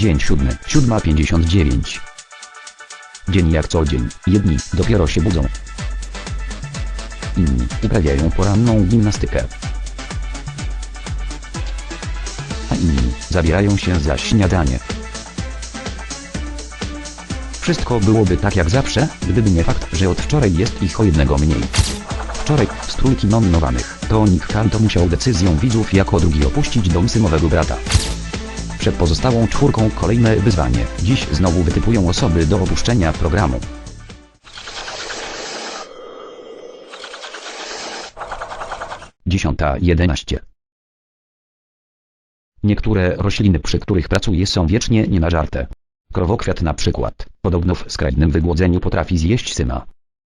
Dzień siódmy, 7.59. Dzień jak co dzień, jedni dopiero się budzą. Inni uprawiają poranną gimnastykę. A inni zabierają się za śniadanie. Wszystko byłoby tak jak zawsze, gdyby nie fakt, że od wczoraj jest ich o jednego mniej. Wczoraj, z trójki nominowanych, to Nick Kanto musiał decyzją widzów jako drugi opuścić dom synowego brata. Przed pozostałą czwórką kolejne wyzwanie. Dziś znowu wytypują osoby do opuszczenia programu. Dziesiąta jedenaście. Niektóre rośliny, przy których pracuję są wiecznie nienażarte. Krowokwiat na przykład, podobno w skrajnym wygłodzeniu potrafi zjeść syna.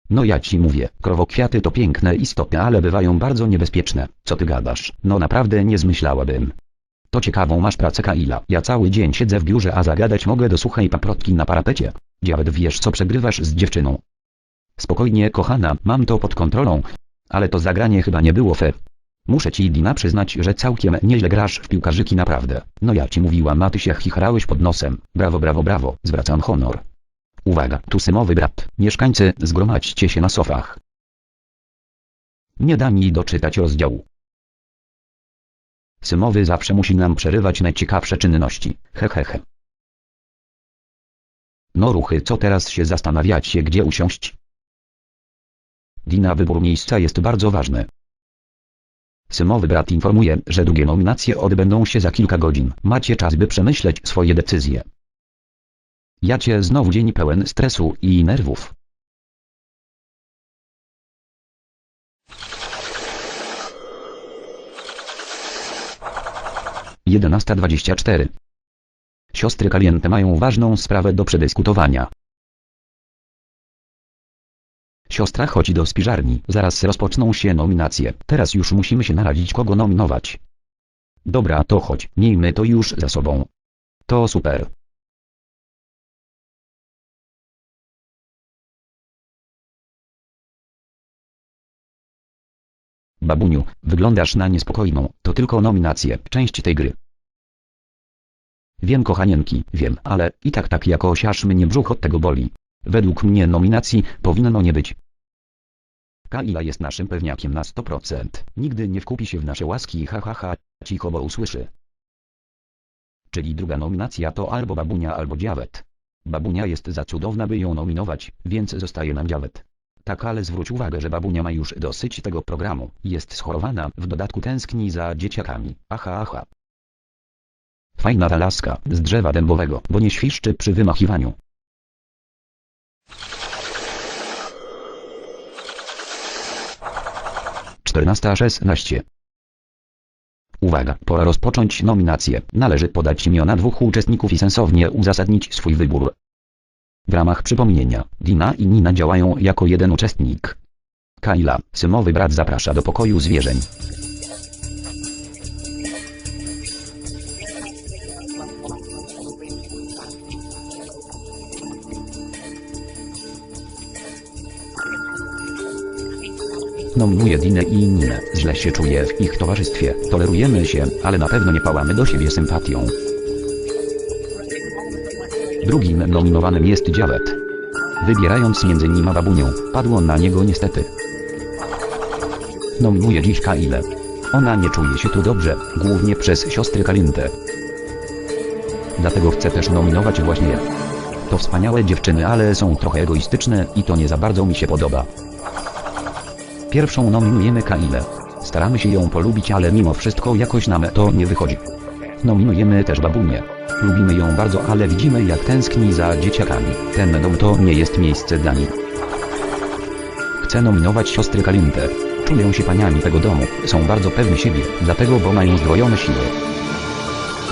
No ja ci mówię, krowokwiaty to piękne istoty, ale bywają bardzo niebezpieczne. Co ty gadasz? No naprawdę nie zmyślałabym. To ciekawą masz pracę Kaila. Ja cały dzień siedzę w biurze, a zagadać mogę do suchej paprotki na parapecie. Dziawet wiesz co przegrywasz z dziewczyną. Spokojnie kochana, mam to pod kontrolą. Ale to zagranie chyba nie było fair. Muszę ci Dina przyznać, że całkiem nieźle grasz w piłkarzyki naprawdę. No ja ci mówiłam, a ty się chichrałeś pod nosem. Brawo, brawo, brawo, zwracam honor. Uwaga, tu symowy brat. Mieszkańcy, zgromadźcie się na sofach. Nie da mi doczytać rozdziału. Symowy zawsze musi nam przerywać najciekawsze czynności. He he he. No ruchy, co teraz się zastanawiacie, gdzie usiąść? Dina wybór miejsca jest bardzo ważny. Symowy brat informuje, że drugie nominacje odbędą się za kilka godzin. Macie czas, by przemyśleć swoje decyzje. Jacie znowu dzień pełen stresu i nerwów. Jedenasta dwadzieścia cztery. Siostry Caliente mają ważną sprawę do przedyskutowania. Siostra chodzi do spiżarni. Zaraz rozpoczną się nominacje. Teraz już musimy się naradzić kogo nominować. Dobra, to chodź, miejmy to już za sobą. To super. Babuniu, wyglądasz na niespokojną, to tylko nominacje, część tej gry. Wiem kochanienki, wiem, ale i tak tak jakoś aż mnie brzuch od tego boli. Według mnie nominacji powinno nie być. Kaila jest naszym pewniakiem na 100%. Nigdy nie wkupi się w nasze łaski ha ha ha, cicho bo usłyszy. Czyli druga nominacja to albo babunia albo dziawet. Babunia jest za cudowna by ją nominować, więc zostaje nam dziawet. Tak ale zwróć uwagę, że babunia ma już dosyć tego programu, jest schorowana, w dodatku tęskni za dzieciakami, aha aha. Fajna ta laska, z drzewa dębowego, bo nie świszczy przy wymachiwaniu. Czternasta szesnaście. Uwaga, pora rozpocząć nominację. Należy podać imiona dwóch uczestników i sensownie uzasadnić swój wybór. W ramach przypomnienia, Dina i Nina działają jako jeden uczestnik. Kaila, symowy brat zaprasza do pokoju zwierzeń. Nominuję Dinę i Ninę. Źle się czuję w ich towarzystwie. Tolerujemy się, ale na pewno nie pałamy do siebie sympatią. Drugim nominowanym jest Dziawet. Wybierając między nim a babunią, padło na niego niestety. Nominuję dziś Kailę. Ona nie czuje się tu dobrze, głównie przez siostry Kalintę. Dlatego chcę też nominować właśnie je. To wspaniałe dziewczyny, ale są trochę egoistyczne i to nie za bardzo mi się podoba. Pierwszą nominujemy Kailę. Staramy się ją polubić, ale mimo wszystko jakoś nam to nie wychodzi. Nominujemy też babunię. Lubimy ją bardzo, ale widzimy jak tęskni za dzieciakami. Ten dom to nie jest miejsce dla nich. Chcę nominować siostry Kalintę. Czują się paniami tego domu, są bardzo pewni siebie, dlatego bo mają zdwojone siły.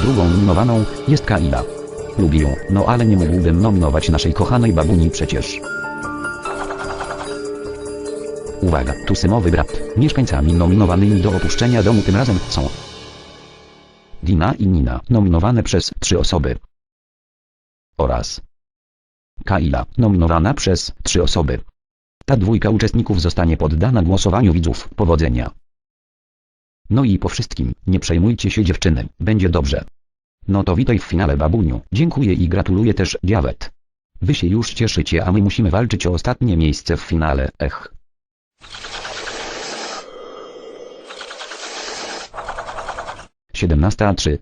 Drugą nominowaną jest Kaila. Lubię ją, no ale nie mógłbym nominować naszej kochanej babuni przecież. Uwaga, tu symowy brat. Mieszkańcami nominowanymi do opuszczenia domu tym razem są Dina i Nina, nominowane przez trzy osoby. Oraz Kaila, nominowana przez trzy osoby. Ta dwójka uczestników zostanie poddana głosowaniu widzów. Powodzenia. No i po wszystkim, nie przejmujcie się dziewczyny, będzie dobrze. No to witaj w finale babuniu. Dziękuję i gratuluję też Diawet. Wy się już cieszycie a my musimy walczyć o ostatnie miejsce w finale, ech. Siedemnasta trzy.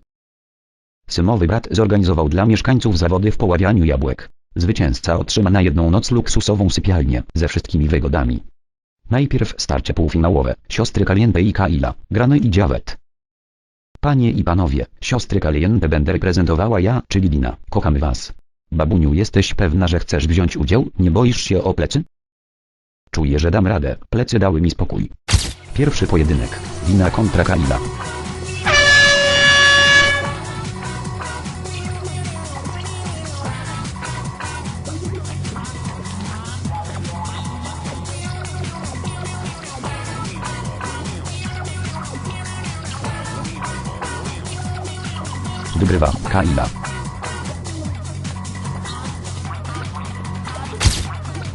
Symowy brat zorganizował dla mieszkańców zawody w poławianiu jabłek. Zwycięzca otrzyma na jedną noc luksusową sypialnię ze wszystkimi wygodami. Najpierw starcie półfinałowe, siostry Kaliente i Kaila, Grany i Dziawet. Panie i panowie, siostry Kaliente będę reprezentowała ja, czyli Dina, kochamy was. Babuniu jesteś pewna, że chcesz wziąć udział, nie boisz się o plecy? Czuję, że dam radę, plecy dały mi spokój. Pierwszy pojedynek, Dina kontra Kaila. Wygrywa Kaila.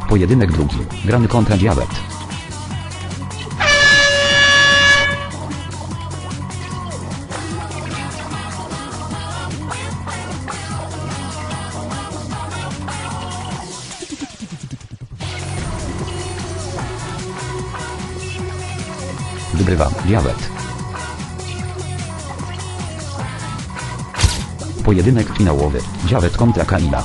Pojedynek drugi, grany kontra Diabet. Wygrywa Diabet. Pojedynek finałowy. Dziawet kontra Kamila.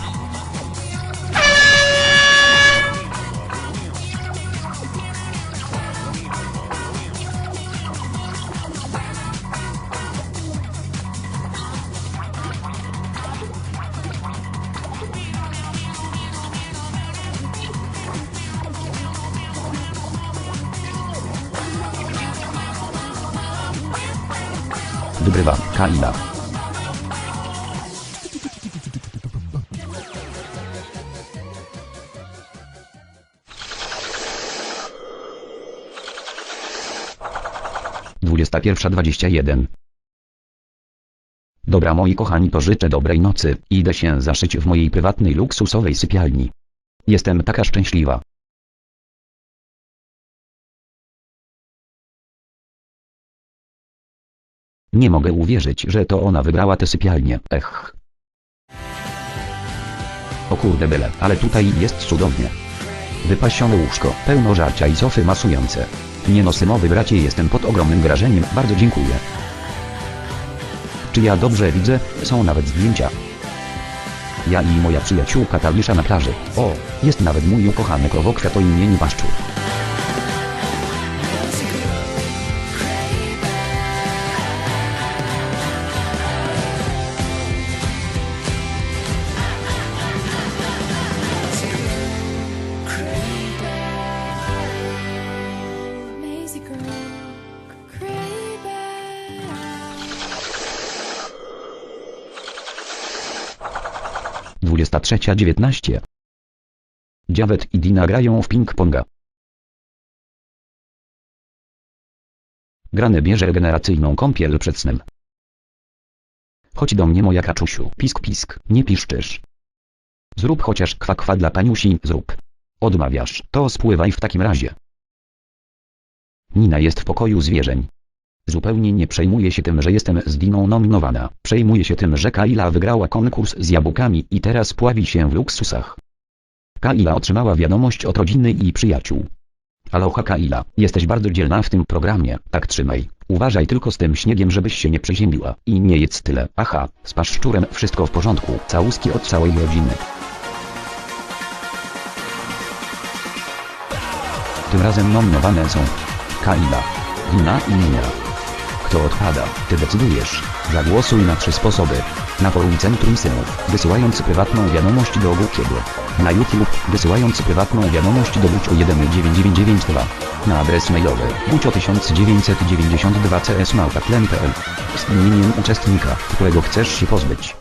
Wygrywa Kamila. 21.21. Dobra moi kochani pożyczę dobrej nocy, idę się zaszyć w mojej prywatnej luksusowej sypialni. Jestem taka szczęśliwa. Nie mogę uwierzyć, że to ona wybrała tę sypialnię, ech. O kurde byle, ale tutaj jest cudownie. Wypasione łóżko, pełno żarcia i sofy masujące. Nie no symowy bracie jestem pod ogromnym wrażeniem, bardzo dziękuję. Czy ja dobrze widzę, są nawet zdjęcia. Ja i moja przyjaciółka Talisza na plaży. O, jest nawet mój ukochany krowokwiat o imieniu Paszczur. 23.19 Dziawet i Dina grają w ping-ponga. Grany bierze regeneracyjną kąpiel przed snem. Chodź do mnie moja kaczusiu, pisk pisk, nie piszczysz. Zrób chociaż kwa kwa dla paniusi, zrób. Odmawiasz, to spływaj w takim razie. Nina jest w pokoju zwierzeń. Zupełnie nie przejmuje się tym, że jestem z Diną nominowana. Przejmuje się tym, że Kaila wygrała konkurs z jabłkami i teraz pławi się w luksusach. Kaila otrzymała wiadomość od rodziny i przyjaciół. Aloha Kaila, jesteś bardzo dzielna w tym programie, tak trzymaj. Uważaj tylko z tym śniegiem, żebyś się nie przeziębiła. I nie jedz tyle. Aha, z paszczurem wszystko w porządku. Całuski od całej rodziny. Tym razem nominowane są Kaila, Dina i Nina. Kto odpada, ty decydujesz. Zagłosuj na trzy sposoby. Na forum Centrum Synów, wysyłając prywatną wiadomość do Gucciego. Na YouTube, wysyłając prywatną wiadomość do Gucio 19992. Na adres mailowy gucio1992 csmałpa.pl z imieniem uczestnika, którego chcesz się pozbyć.